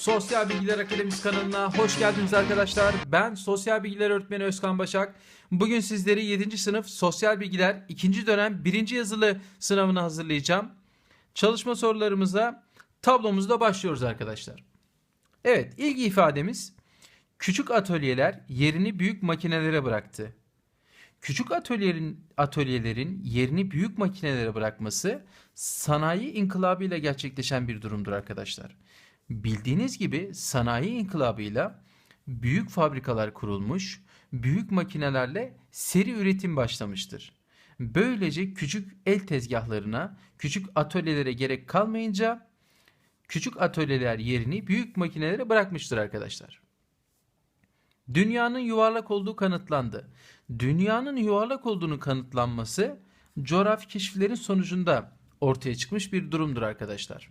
Sosyal Bilgiler Akademisi kanalına hoş geldiniz arkadaşlar. Ben Sosyal Bilgiler Öğretmeni Özkan Başak. Bugün sizleri 7. sınıf Sosyal Bilgiler 2. dönem 1. yazılı sınavına hazırlayacağım. Çalışma sorularımıza tablomuzda başlıyoruz arkadaşlar. Evet, ilk ifademiz küçük atölyeler yerini büyük makinelere bıraktı. Küçük atölyelerin atölyelerin yerini büyük makinelere bırakması sanayi inkılabıyla gerçekleşen bir durumdur arkadaşlar. Bildiğiniz gibi sanayi inkılabıyla büyük fabrikalar kurulmuş, büyük makinelerle seri üretim başlamıştır. Böylece küçük el tezgahlarına, küçük atölyelere gerek kalmayınca küçük atölyeler yerini büyük makinelere bırakmıştır arkadaşlar. Dünyanın yuvarlak olduğu kanıtlandı. Dünyanın yuvarlak olduğunu kanıtlanması coğrafi keşiflerin sonucunda ortaya çıkmış bir durumdur arkadaşlar.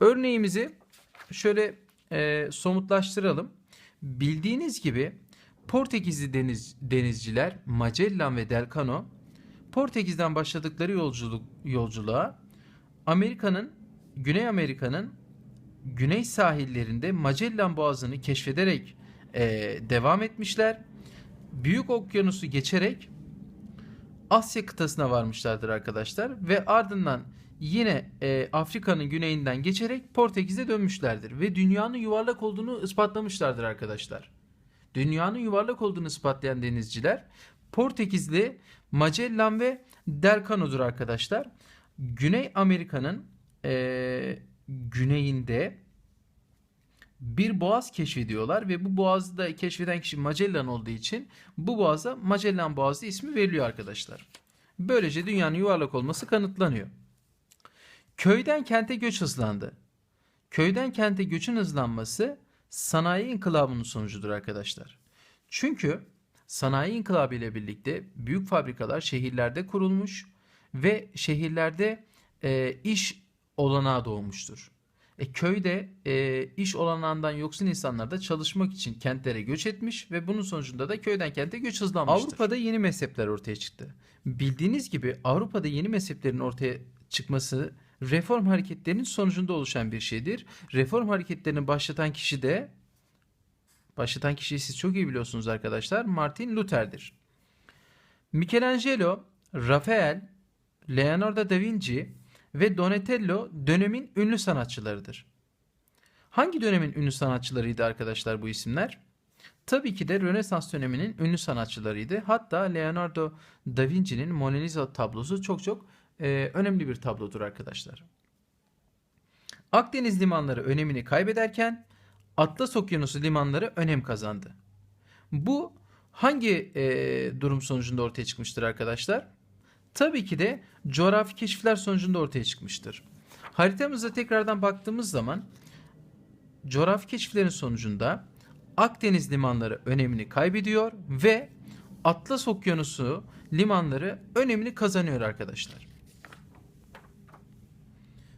Örneğimizi şöyle e, somutlaştıralım. Bildiğiniz gibi Portekizli deniz, denizciler Magellan ve Delcano Portekiz'den başladıkları yolculuk yolculuğa Amerika'nın Güney Amerika'nın güney sahillerinde Magellan Boğazı'nı keşfederek e, devam etmişler. Büyük okyanusu geçerek Asya kıtasına varmışlardır arkadaşlar ve ardından yine e, Afrika'nın güneyinden geçerek Portekiz'e dönmüşlerdir ve dünyanın yuvarlak olduğunu ispatlamışlardır arkadaşlar. Dünyanın yuvarlak olduğunu ispatlayan denizciler Portekizli Magellan ve Delcano'dur arkadaşlar. Güney Amerika'nın e, güneyinde bir boğaz keşfediyorlar ve bu boğazı da keşfeden kişi Magellan olduğu için bu boğaza Magellan Boğazı ismi veriliyor arkadaşlar. Böylece dünyanın yuvarlak olması kanıtlanıyor. Köyden kente göç hızlandı. Köyden kente göçün hızlanması sanayi inkılabının sonucudur arkadaşlar. Çünkü sanayi inkılabı ile birlikte büyük fabrikalar şehirlerde kurulmuş ve şehirlerde e, iş olanağı doğmuştur. E, köyde e, iş olanağından yoksun insanlar da çalışmak için kentlere göç etmiş ve bunun sonucunda da köyden kente göç hızlanmıştır. Avrupa'da yeni mezhepler ortaya çıktı. Bildiğiniz gibi Avrupa'da yeni mezheplerin ortaya çıkması reform hareketlerinin sonucunda oluşan bir şeydir. Reform hareketlerini başlatan kişi de başlatan kişiyi siz çok iyi biliyorsunuz arkadaşlar. Martin Luther'dir. Michelangelo, Rafael, Leonardo da Vinci ve Donatello dönemin ünlü sanatçılarıdır. Hangi dönemin ünlü sanatçılarıydı arkadaşlar bu isimler? Tabii ki de Rönesans döneminin ünlü sanatçılarıydı. Hatta Leonardo da Vinci'nin Mona Lisa tablosu çok çok e, önemli bir tablodur arkadaşlar. Akdeniz limanları önemini kaybederken Atlas Okyanusu limanları önem kazandı. Bu hangi e, durum sonucunda ortaya çıkmıştır arkadaşlar? Tabii ki de coğrafi keşifler sonucunda ortaya çıkmıştır. Haritamıza tekrardan baktığımız zaman coğrafi keşiflerin sonucunda Akdeniz limanları önemini kaybediyor ve Atlas Okyanusu limanları önemini kazanıyor arkadaşlar.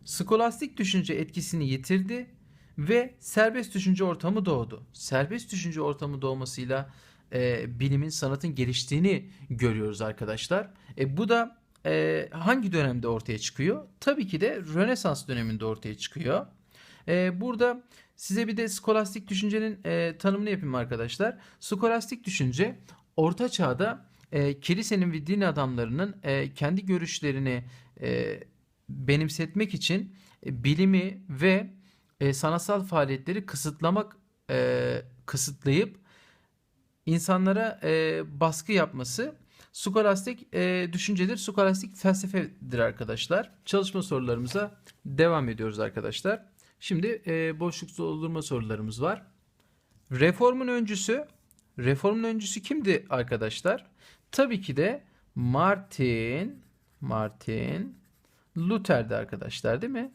Skolastik düşünce etkisini yitirdi ve serbest düşünce ortamı doğdu. Serbest düşünce ortamı doğmasıyla e, bilimin, sanatın geliştiğini görüyoruz arkadaşlar. E, bu da e, hangi dönemde ortaya çıkıyor? Tabii ki de Rönesans döneminde ortaya çıkıyor. E, burada size bir de skolastik düşüncenin e, tanımını yapayım arkadaşlar. Skolastik düşünce Orta Çağ'da e, kilisenin ve din adamlarının e, kendi görüşlerini e, benimsetmek için e, bilimi ve e, sanatsal faaliyetleri kısıtlamak e, kısıtlayıp insanlara e, baskı yapması skolastik e, düşüncedir, skolastik felsefedir arkadaşlar. Çalışma sorularımıza devam ediyoruz arkadaşlar. Şimdi e, boşluk doldurma sorularımız var. Reformun öncüsü, reformun öncüsü kimdi arkadaşlar? Tabii ki de Martin, Martin Luther'di arkadaşlar değil mi?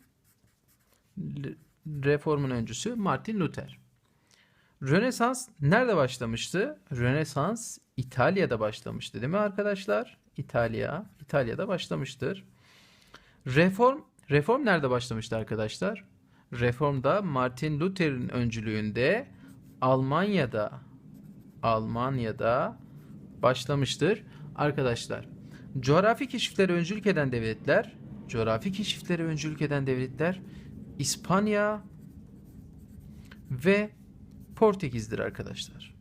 Reformun öncüsü Martin Luther. Rönesans nerede başlamıştı? Rönesans İtalya'da başlamıştı değil mi arkadaşlar? İtalya, İtalya'da başlamıştır. Reform, reform nerede başlamıştı arkadaşlar? Reform da Martin Luther'in öncülüğünde Almanya'da Almanya'da başlamıştır. Arkadaşlar, coğrafi keşiflere öncülük eden devletler, coğrafi keşiflere öncülük eden devletler İspanya, ve Portekiz'dir arkadaşlar.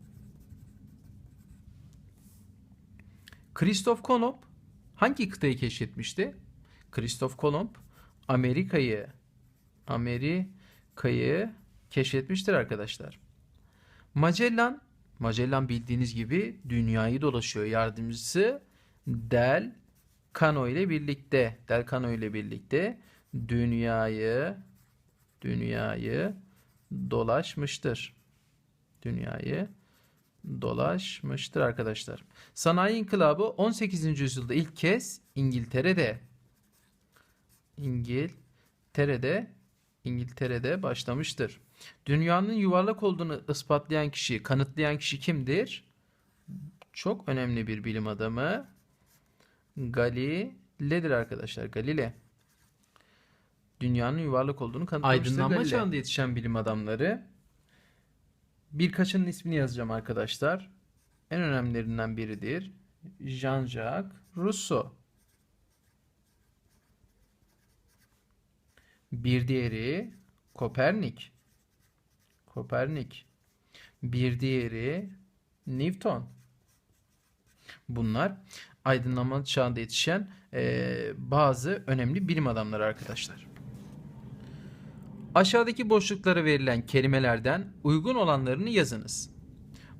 Kristof Kolomb hangi kıtayı keşfetmişti? Kristof Kolomb Amerika'yı Amerika'yı keşfetmiştir arkadaşlar. Magellan Magellan bildiğiniz gibi dünyayı dolaşıyor. Yardımcısı Del Cano ile birlikte Del Cano ile birlikte dünyayı dünyayı dolaşmıştır. Dünyayı dolaşmıştır arkadaşlar. Sanayi İnkılabı 18. yüzyılda ilk kez İngiltere'de İngiltere'de İngiltere'de başlamıştır. Dünyanın yuvarlak olduğunu ispatlayan kişi, kanıtlayan kişi kimdir? Çok önemli bir bilim adamı. Galile'dir arkadaşlar. Galile. Dünyanın yuvarlak olduğunu kanıtlamıştır. Aydınlanma Galile. çağında yetişen bilim adamları. Birkaçının ismini yazacağım arkadaşlar. En önemlilerinden biridir. Jean-Jacques Rousseau. Bir diğeri Kopernik. Kopernik. Bir diğeri Newton. Bunlar aydınlanma çağında yetişen eee, bazı önemli bilim adamları arkadaşlar. Aşağıdaki boşluklara verilen kelimelerden uygun olanlarını yazınız.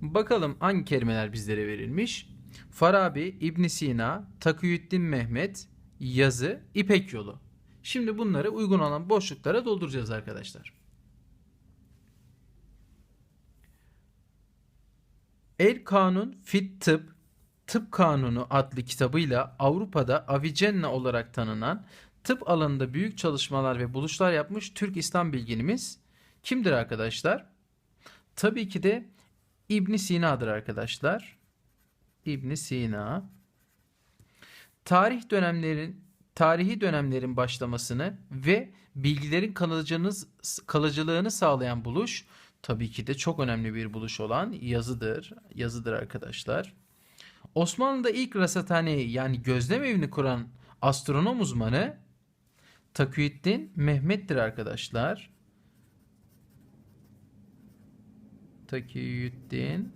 Bakalım hangi kelimeler bizlere verilmiş? Farabi, İbn Sina, Takiyüddin Mehmet, yazı, İpek yolu. Şimdi bunları uygun olan boşluklara dolduracağız arkadaşlar. El Kanun Fit Tıp, Tıp Kanunu adlı kitabıyla Avrupa'da Avicenna olarak tanınan tıp alanında büyük çalışmalar ve buluşlar yapmış Türk İslam bilginimiz kimdir arkadaşlar? Tabii ki de İbn Sina'dır arkadaşlar. İbn Sina. Tarih dönemlerin tarihi dönemlerin başlamasını ve bilgilerin kalıcınız, kalıcılığını sağlayan buluş tabii ki de çok önemli bir buluş olan yazıdır. Yazıdır arkadaşlar. Osmanlı'da ilk rasathaneyi yani gözlem evini kuran astronom uzmanı Takiyüddin Mehmet'tir arkadaşlar. Takiyüddin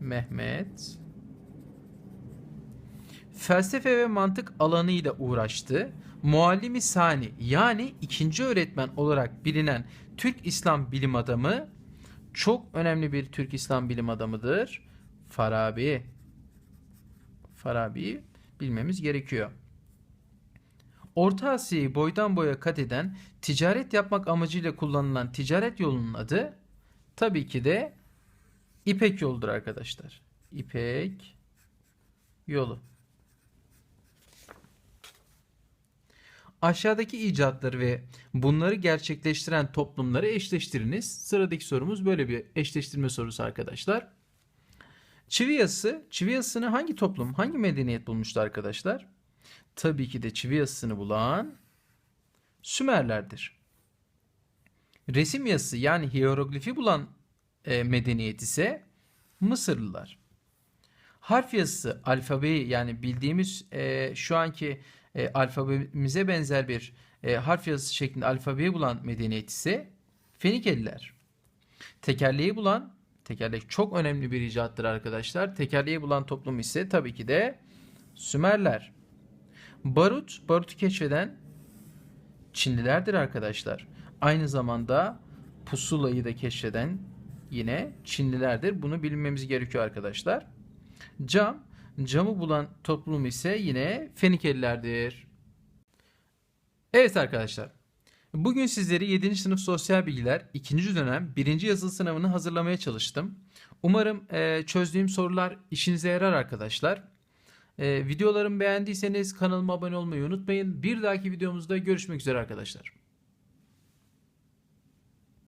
Mehmet felsefe ve mantık alanıyla uğraştı. Muallimi Sani yani ikinci öğretmen olarak bilinen Türk İslam bilim adamı çok önemli bir Türk İslam bilim adamıdır. Farabi. Farabi bilmemiz gerekiyor. Orta Asya'yı boydan boya kat eden, ticaret yapmak amacıyla kullanılan ticaret yolunun adı tabii ki de İpek yoludur arkadaşlar. İpek yolu. Aşağıdaki icatları ve bunları gerçekleştiren toplumları eşleştiriniz. Sıradaki sorumuz böyle bir eşleştirme sorusu arkadaşlar. Çivi yazısı, çivi yazısını hangi toplum, hangi medeniyet bulmuştu arkadaşlar? Tabii ki de çivi yazısını bulan Sümerlerdir. Resim yazısı yani hieroglifi bulan e, medeniyet ise Mısırlılar. Harf yazısı alfabeyi yani bildiğimiz e, şu anki e, alfabemize benzer bir e, harf yazısı şeklinde alfabeyi bulan medeniyet ise Fenikeliler. Tekerleği bulan, tekerlek çok önemli bir icattır arkadaşlar. Tekerleği bulan toplum ise tabii ki de Sümerler. Barut, barutu keşfeden Çinlilerdir arkadaşlar. Aynı zamanda pusulayı da keşfeden yine Çinlilerdir. Bunu bilmemiz gerekiyor arkadaşlar. Cam, camı bulan toplum ise yine Fenikelilerdir. Evet arkadaşlar. Bugün sizleri 7. sınıf sosyal bilgiler 2. dönem 1. yazılı sınavını hazırlamaya çalıştım. Umarım e, çözdüğüm sorular işinize yarar arkadaşlar. E, videolarımı beğendiyseniz kanalıma abone olmayı unutmayın. Bir dahaki videomuzda görüşmek üzere arkadaşlar.